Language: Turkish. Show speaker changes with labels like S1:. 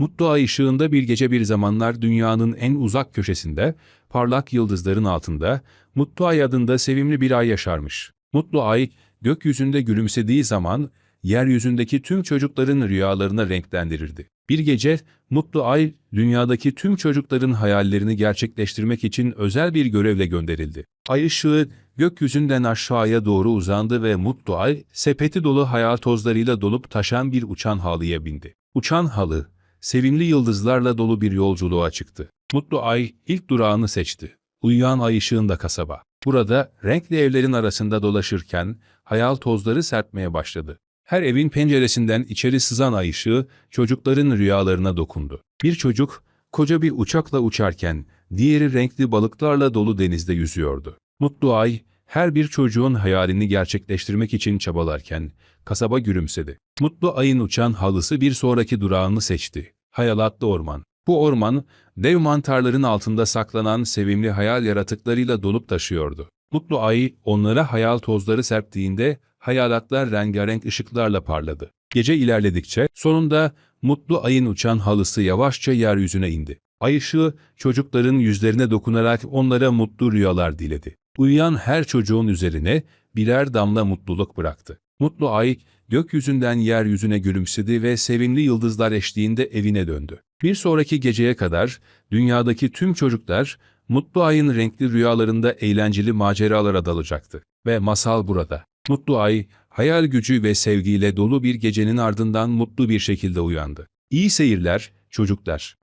S1: Mutlu ay ışığında bir gece bir zamanlar dünyanın en uzak köşesinde, parlak yıldızların altında, Mutlu ay adında sevimli bir ay yaşarmış. Mutlu ay, gökyüzünde gülümsediği zaman, yeryüzündeki tüm çocukların rüyalarına renklendirirdi. Bir gece, Mutlu ay, dünyadaki tüm çocukların hayallerini gerçekleştirmek için özel bir görevle gönderildi. Ay ışığı, gökyüzünden aşağıya doğru uzandı ve Mutlu ay, sepeti dolu hayal tozlarıyla dolup taşan bir uçan halıya bindi. Uçan halı, sevimli yıldızlarla dolu bir yolculuğa çıktı. Mutlu ay ilk durağını seçti. Uyuyan ay ışığında kasaba. Burada renkli evlerin arasında dolaşırken hayal tozları serpmeye başladı. Her evin penceresinden içeri sızan ay ışığı çocukların rüyalarına dokundu. Bir çocuk koca bir uçakla uçarken diğeri renkli balıklarla dolu denizde yüzüyordu. Mutlu ay her bir çocuğun hayalini gerçekleştirmek için çabalarken kasaba gülümsedi. Mutlu ayın uçan halısı bir sonraki durağını seçti. Hayalatlı orman. Bu orman, dev mantarların altında saklanan sevimli hayal yaratıklarıyla dolup taşıyordu. Mutlu ay onlara hayal tozları serptiğinde hayalatlar rengarenk ışıklarla parladı. Gece ilerledikçe sonunda mutlu ayın uçan halısı yavaşça yeryüzüne indi. Ay ışığı çocukların yüzlerine dokunarak onlara mutlu rüyalar diledi. Uyuyan her çocuğun üzerine birer damla mutluluk bıraktı. Mutlu ay gökyüzünden yeryüzüne gülümsedi ve sevimli yıldızlar eşliğinde evine döndü. Bir sonraki geceye kadar dünyadaki tüm çocuklar Mutlu Ay'ın renkli rüyalarında eğlenceli maceralara dalacaktı. Ve masal burada. Mutlu Ay, hayal gücü ve sevgiyle dolu bir gecenin ardından mutlu bir şekilde uyandı. İyi seyirler, çocuklar.